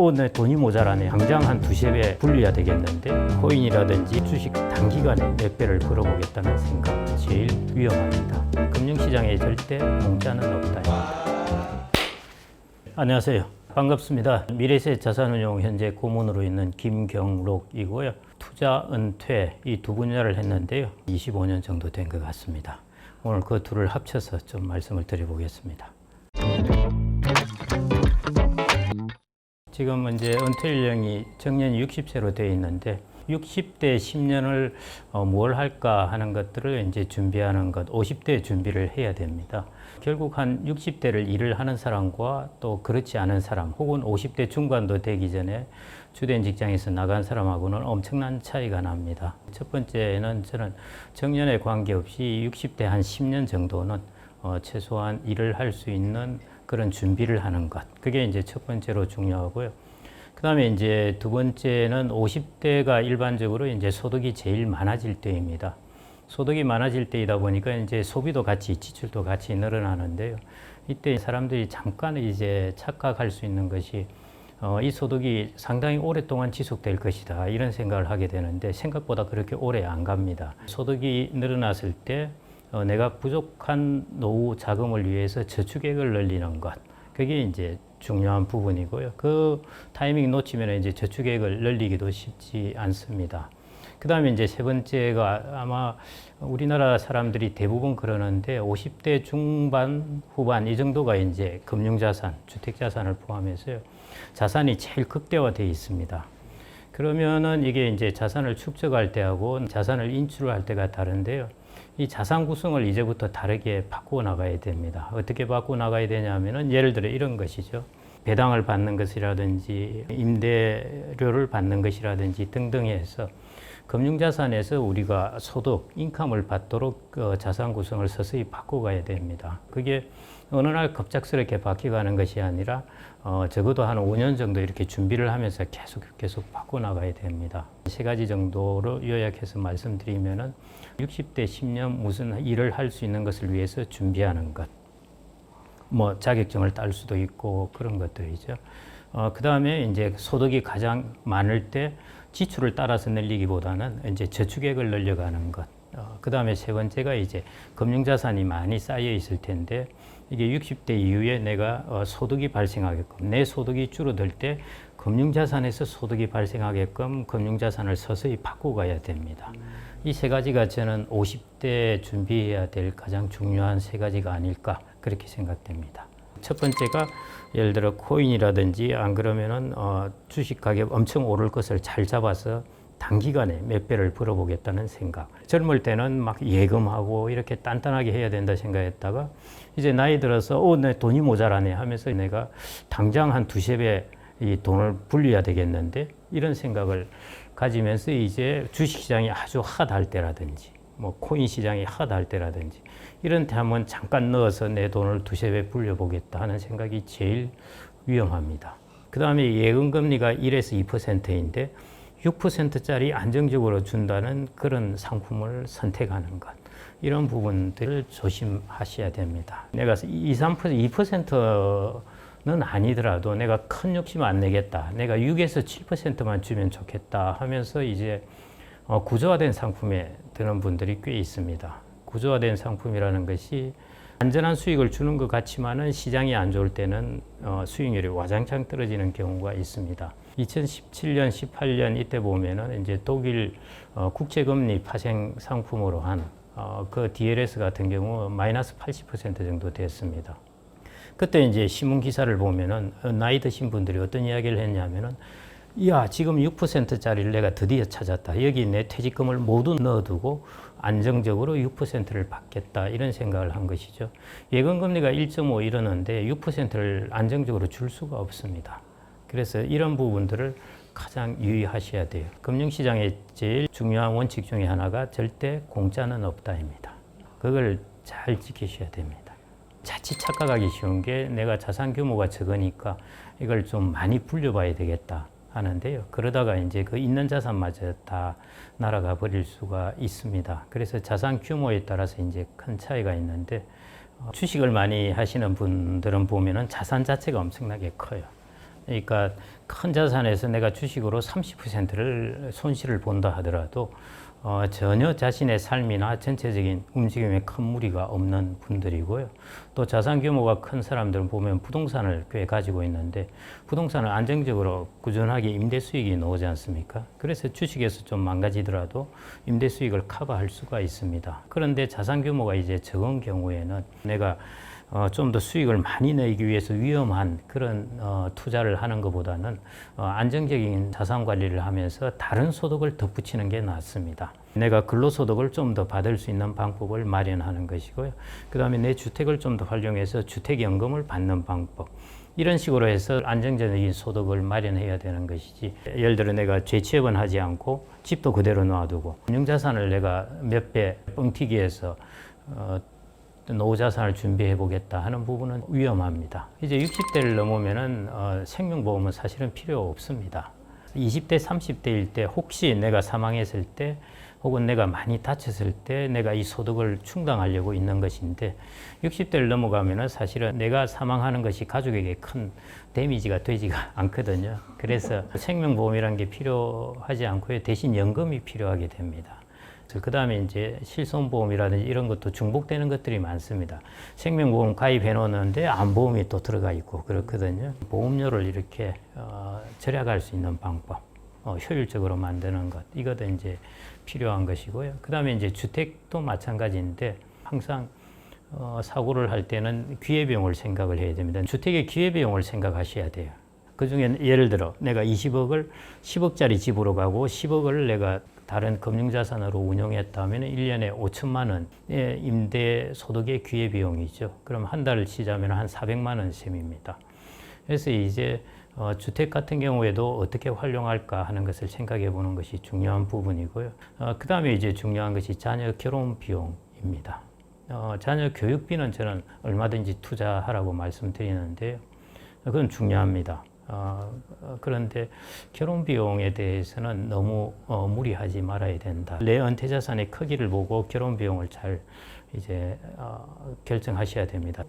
어, 내 돈이 모자라네. 당장 한 두세 배 불려야 되겠는데 코인이라든지 주식 단기간에 몇 배를 벌어보겠다는 생각 제일 위험합니다. 금융시장에 절대 공짜는 없다. 안녕하세요. 반갑습니다. 미래세 자산운용 현재 고문으로 있는 김경록이고요. 투자, 은퇴 이 두 분야를 했는데요. 25년 정도 된 것 같습니다. 오늘 그 둘을 합쳐서 좀 말씀을 드려보겠습니다. 지금 이제 은퇴 연령이 정년이 60세로 되어 있는데 60대 10년을 어, 뭘 할까 하는 것들을 이제 준비하는 것, 50대 준비를 해야 됩니다. 결국 한 60대를 일을 하는 사람과 또 그렇지 않은 사람, 혹은 50대 중반도 되기 전에 주된 직장에서 나간 사람하고는 엄청난 차이가 납니다. 첫 번째는 저는 정년에 관계없이 60대 한 10년 정도는 어, 최소한 일을 할 수 있는 그런 준비를 하는 것. 그게 이제 첫 번째로 중요하고요. 그 다음에 이제 두 번째는 50대가 일반적으로 이제 소득이 제일 많아질 때입니다. 소득이 많아질 때이다 보니까 이제 소비도 같이 지출도 같이 늘어나는데요. 이때 사람들이 잠깐 이제 착각할 수 있는 것이 어, 이 소득이 상당히 오랫동안 지속될 것이다 이런 생각을 하게 되는데 생각보다 그렇게 오래 안 갑니다. 소득이 늘어났을 때 어, 내가 부족한 노후 자금을 위해서 저축액을 늘리는 것 그게 이제 중요한 부분이고요. 그 타이밍 놓치면 이제 저축액을 늘리기도 쉽지 않습니다. 그 다음에 이제 세 번째가 아마 우리나라 사람들이 대부분 그러는데 50대 중반, 후반 이 정도가 이제 금융자산, 주택자산을 포함해서요. 자산이 제일 극대화되어 있습니다. 그러면은 이게 이제 자산을 축적할 때하고 자산을 인출할 때가 다른데요. 이 자산 구성을 이제부터 다르게 바꾸어 나가야 됩니다. 어떻게 바꾸어 나가야 되냐면은 예를 들어 이런 것이죠. 배당을 받는 것이라든지 임대료를 받는 것이라든지 등등 해서 금융자산에서 우리가 소득, 인컴을 받도록 어, 자산 구성을 서서히 바꿔가야 됩니다. 그게 어느 날 급작스럽게 바뀌어가는 것이 아니라 어, 적어도 한 5년 정도 이렇게 준비를 하면서 계속 계속 바꿔나가야 됩니다. 세 가지 정도로 요약해서 말씀드리면은 60대 10년 무슨 일을 할 수 있는 것을 위해서 준비하는 것. 뭐 자격증을 딸 수도 있고 그런 것들이죠. 어, 그 다음에 이제 소득이 가장 많을 때 지출을 따라서 늘리기보다는 이제 저축액을 늘려가는 것. 어, 그 다음에 세 번째가 이제 금융자산이 많이 쌓여 있을 텐데 이게 60대 이후에 내가 어, 소득이 발생하게끔 내 소득이 줄어들 때 금융자산에서 소득이 발생하게끔 금융자산을 서서히 바꿔가야 됩니다. 이 세 가지가 저는 50대 준비해야 될 가장 중요한 세 가지가 아닐까 그렇게 생각됩니다. 첫 번째가 예를 들어 코인이라든지 안 그러면은 어, 주식 가격 엄청 오를 것을 잘 잡아서 단기간에 몇 배를 벌어보겠다는 생각. 젊을 때는 막 예금하고 이렇게 단단하게 해야 된다 생각했다가 이제 나이 들어서 어, 내 돈이 모자라네 하면서 내가 당장 한 두세 배 이 돈을 불려야 되겠는데 이런 생각을 가지면서 이제 주식 시장이 아주 핫할 때라든지 뭐 코인 시장이 핫할 때라든지 이런 데 한번 잠깐 넣어서 내 돈을 두세 배 불려보겠다 하는 생각이 제일 위험합니다. 그 다음에 예금 금리가 1에서 2%인데 6%짜리 안정적으로 준다는 그런 상품을 선택하는 것. 이런 부분들을 조심하셔야 됩니다. 내가 2, 3%, 2%는 아니더라도 내가 큰 욕심 안 내겠다. 내가 6에서 7%만 주면 좋겠다 하면서 이제 어, 구조화된 상품에 드는 분들이 꽤 있습니다. 구조화된 상품이라는 것이 안전한 수익을 주는 것 같지만은 시장이 안 좋을 때는 어, 수익률이 와장창 떨어지는 경우가 있습니다. 2017년, 18년 이때 보면은 이제 독일 어, 국채금리 파생 상품으로 한 어, 그 DLS 같은 경우 마이너스 80% 정도 됐습니다. 그때 이제 신문 기사를 보면은 어, 나이 드신 분들이 어떤 이야기를 했냐면은 야 지금 6%짜리를 내가 드디어 찾았다. 여기 내 퇴직금을 모두 넣어두고 안정적으로 6%를 받겠다 이런 생각을 한 것이죠. 예금 금리가 1.5 이러는데 6%를 안정적으로 줄 수가 없습니다. 그래서 이런 부분들을 가장 유의하셔야 돼요. 금융시장의 제일 중요한 원칙 중에 하나가 절대 공짜는 없다입니다. 그걸 잘 지키셔야 됩니다. 자칫 착각하기 쉬운 게 내가 자산 규모가 적으니까 이걸 좀 많이 불려봐야 되겠다 하는데요. 그러다가 이제 그 있는 자산마저 다 날아가 버릴 수가 있습니다. 그래서 자산 규모에 따라서 이제 큰 차이가 있는데 어, 주식을 많이 하시는 분들은 보면은 자산 자체가 엄청나게 커요. 그러니까 큰 자산에서 내가 주식으로 30%를 손실을 본다 하더라도 어, 전혀 자신의 삶이나 전체적인 움직임에 큰 무리가 없는 분들이고요. 또 자산 규모가 큰 사람들은 보면 부동산을 꽤 가지고 있는데 부동산은 안정적으로 꾸준하게 임대 수익이 나오지 않습니까? 그래서 주식에서 좀 망가지더라도 임대 수익을 커버할 수가 있습니다. 그런데 자산 규모가 이제 적은 경우에는 내가 어, 좀 더 수익을 많이 내기 위해서 위험한 그런 어, 투자를 하는 것보다는 어, 안정적인 자산 관리를 하면서 다른 소득을 덧붙이는 게 낫습니다. 내가 근로소득을 좀 더 받을 수 있는 방법을 마련하는 것이고요. 그 다음에 내 주택을 좀 더 활용해서 주택연금을 받는 방법. 이런 식으로 해서 안정적인 소득을 마련해야 되는 것이지. 예를 들어 내가 재취업은 하지 않고 집도 그대로 놔두고 금융자산을 내가 몇 배 뻥튀기 해서 어, 노후 자산을 준비해 보겠다 하는 부분은 위험합니다. 이제 60대를 넘으면은 어, 생명보험은 사실은 필요 없습니다. 20대, 30대일 때 혹시 내가 사망했을 때 혹은 내가 많이 다쳤을 때 내가 이 소득을 충당하려고 있는 것인데 60대를 넘어가면은 사실은 내가 사망하는 것이 가족에게 큰 데미지가 되지가 않거든요. 그래서 생명보험이라는 게 필요하지 않고요. 대신 연금이 필요하게 됩니다. 그 다음에 이제 실손보험이라든지 이런 것도 중복되는 것들이 많습니다. 생명보험 가입해 놓는데 안보험이 또 들어가 있고 그렇거든요. 보험료를 이렇게 어, 절약할 수 있는 방법, 어, 효율적으로 만드는 것, 이것도 이제 필요한 것이고요. 그 다음에 이제 주택도 마찬가지인데 항상 어, 사고를 할 때는 기회비용을 생각을 해야 됩니다. 주택의 기회비용을 생각하셔야 돼요. 그 중에 예를 들어 내가 20억을 10억짜리 집으로 가고 10억을 내가 다른 금융자산으로 운용했다면 1년에 5천만 원의 임대 소득의 기회 비용이죠. 그럼 한 달을 치자면 한 400만 원 셈입니다. 그래서 이제 어, 주택 같은 경우에도 어떻게 활용할까 하는 것을 생각해 보는 것이 중요한 부분이고요. 어, 그 다음에 이제 중요한 것이 자녀 결혼 비용입니다. 어, 자녀 교육비는 저는 얼마든지 투자하라고 말씀드리는데요. 그건 중요합니다. 어, 어, 그런데 결혼 비용에 대해서는 너무 어, 무리하지 말아야 된다. 내 은퇴 자산의 크기를 보고 결혼 비용을 잘 이제 어, 결정하셔야 됩니다.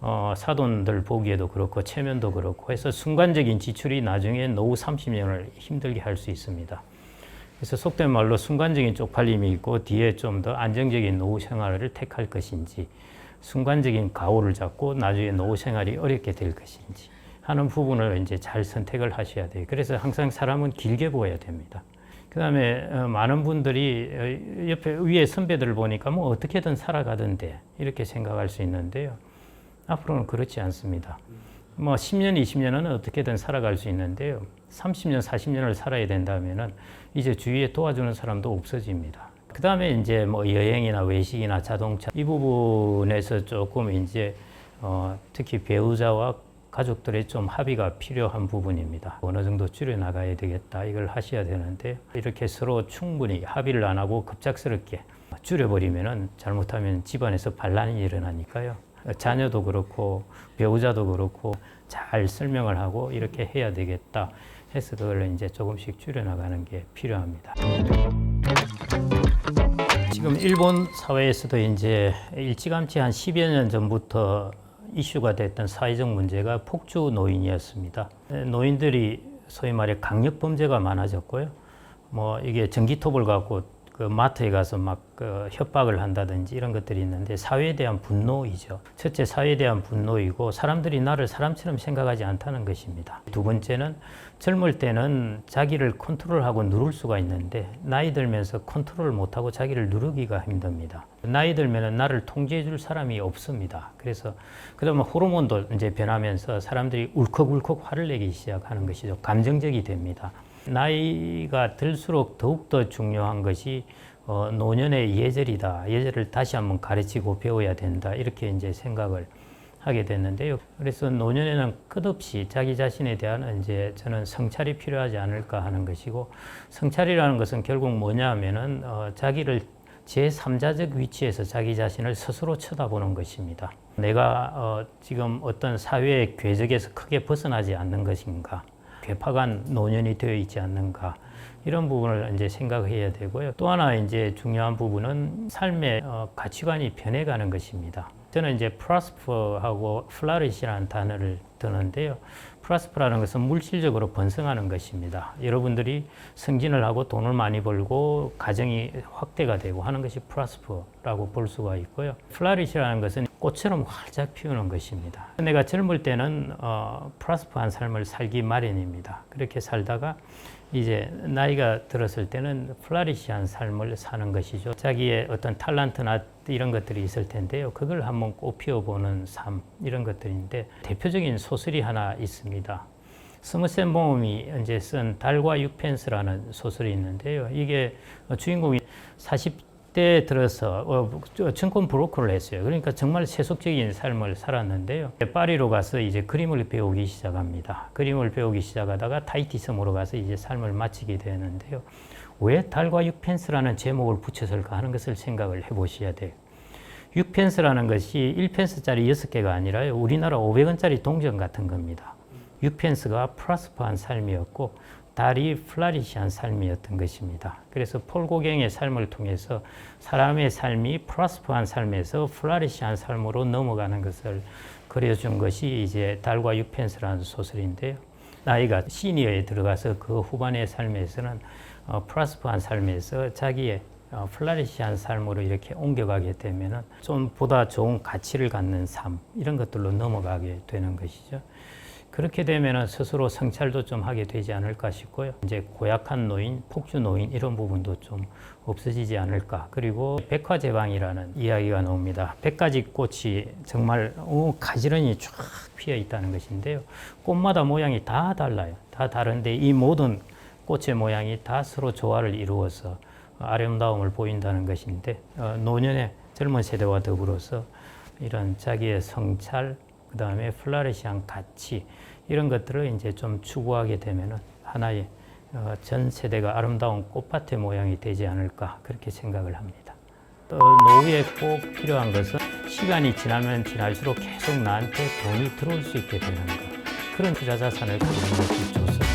어, 사돈들 보기에도 그렇고 체면도 그렇고 해서 순간적인 지출이 나중에 노후 30년을 힘들게 할 수 있습니다. 그래서 속된 말로 순간적인 쪽팔림이 있고 뒤에 좀 더 안정적인 노후 생활을 택할 것인지 순간적인 가오를 잡고 나중에 노후 생활이 어렵게 될 것인지 하는 부분을 이제 잘 선택을 하셔야 돼요. 그래서 항상 사람은 길게 보아야 됩니다. 그 다음에 어, 많은 분들이 어, 옆에 위에 선배들을 보니까 뭐 어떻게든 살아가던데 이렇게 생각할 수 있는데요. 앞으로는 그렇지 않습니다. 뭐 10년, 20년은 어떻게든 살아갈 수 있는데요. 30년, 40년을 살아야 된다면은 이제 주위에 도와주는 사람도 없어집니다. 그 다음에 이제 뭐 여행이나 외식이나 자동차 이 부분에서 조금 이제 어, 특히 배우자와 가족들의 좀 합의가 필요한 부분입니다. 어느 정도 줄여 나가야 되겠다 이걸 하셔야 되는데 이렇게 서로 충분히 합의를 안 하고 급작스럽게 줄여버리면은 잘못하면 집안에서 반란이 일어나니까요. 자녀도 그렇고 배우자도 그렇고 잘 설명을 하고 이렇게 해야 되겠다 해서 그걸 이제 조금씩 줄여나가는 게 필요합니다. 지금 일본 사회에서도 이제 일찌감치 한 10여 년 전부터 이슈가 됐던 사회적 문제가 폭주 노인이었습니다. 노인들이 소위 말해 강력 범죄가 많아졌고요. 뭐 이게 전기톱을 갖고 그 마트에 가서 막 그 협박을 한다든지 이런 것들이 있는데 사회에 대한 분노이죠. 첫째 사회에 대한 분노이고 사람들이 나를 사람처럼 생각하지 않다는 것입니다. 두 번째는 젊을 때는 자기를 컨트롤하고 누를 수가 있는데 나이 들면서 컨트롤 못하고 자기를 누르기가 힘듭니다. 나이 들면은 나를 통제해 줄 사람이 없습니다. 그래서 그다음에 호르몬도 이제 변하면서 사람들이 울컥울컥 화를 내기 시작하는 것이죠. 감정적이 됩니다. 나이가 들수록 더욱더 중요한 것이 어, 노년의 예절이다. 예절을 다시 한번 가르치고 배워야 된다. 이렇게 이제 생각을 하게 됐는데요. 그래서 노년에는 끝없이 자기 자신에 대한 이제 저는 성찰이 필요하지 않을까 하는 것이고 성찰이라는 것은 결국 뭐냐 하면은 어, 자기를 제3자적 위치에서 자기 자신을 스스로 쳐다보는 것입니다. 내가 어, 지금 어떤 사회의 궤적에서 크게 벗어나지 않는 것인가. 괴팍한 노년이 되어 있지 않는가 이런 부분을 이제 생각해야 되고요. 또 하나 이제 중요한 부분은 삶의 어, 가치관이 변해가는 것입니다. 저는 이제 프라스퍼하고 플라리시라는 단어를 드는데요. 플라스프라는 것은 물질적으로 번성하는 것입니다. 여러분들이 승진을 하고 돈을 많이 벌고 가정이 확대가 되고 하는 것이 플라스프라고 볼 수가 있고요. 플라리시라는 것은 꽃처럼 활짝 피우는 것입니다. 내가 젊을 때는 어, 플라스프한 삶을 살기 마련입니다. 그렇게 살다가 이제 나이가 들었을 때는 플라리시한 삶을 사는 것이죠. 자기의 어떤 탤런트나 이런 것들이 있을 텐데요. 그걸 한번 꽃 피워보는 삶 이런 것들인데 대표적인 소설이 하나 있습니다. 스무센 모험이 이제 쓴 달과 육펜스라는 소설이 있는데요. 이게 주인공이 40 대 들어서 어, 저 증권 브로커를 했어요. 그러니까 정말 세속적인 삶을 살았는데요. 파리로 가서 이제 그림을 배우기 시작합니다. 그림을 배우기 시작하다가 타이티 섬으로 가서 이제 삶을 마치게 되는데요. 왜 달과 육펜스라는 제목을 붙였을까 하는 것을 생각을 해보셔야 돼요. 6펜스라는 것이 1펜스짜리 6개가 아니라요. 우리나라 500원짜리 동전 같은 겁니다. 6펜스가 플라스프한 삶이었고 달이 플라리시한 삶이었던 것입니다. 그래서 폴고갱의 삶을 통해서 사람의 삶이 플라스프한 삶에서 플라리시한 삶으로 넘어가는 것을 그려준 것이 이제 달과 6펜스라는 소설인데요. 나이가 시니어에 들어가서 그 후반의 삶에서는 어, 플라스프한 삶에서 자기의 어, 플라리시한 삶으로 이렇게 옮겨가게 되면은 좀 보다 좋은 가치를 갖는 삶 이런 것들로 넘어가게 되는 것이죠. 그렇게 되면은 스스로 성찰도 좀 하게 되지 않을까 싶고요. 이제 고약한 노인, 폭주 노인 이런 부분도 좀 없어지지 않을까. 그리고 백화제방이라는 이야기가 나옵니다. 백가지 꽃이 정말 어, 가지런히 쫙 피어 있다는 것인데요. 꽃마다 모양이 다 달라요. 다 다른데 이 모든 꽃의 모양이 다 서로 조화를 이루어서 아름다움을 보인다는 것인데 어, 노년의 젊은 세대와 더불어서 이런 자기의 성찰, 그 다음에 플라리시한 가치 이런 것들을 이제 좀 추구하게 되면은 하나의 어, 전 세대가 아름다운 꽃밭의 모양이 되지 않을까 그렇게 생각을 합니다. 또 노후에 꼭 필요한 것은 시간이 지나면 지날수록 계속 나한테 돈이 들어올 수 있게 되는 것 그런 투자 자산을 가지는 것이 좋습니다.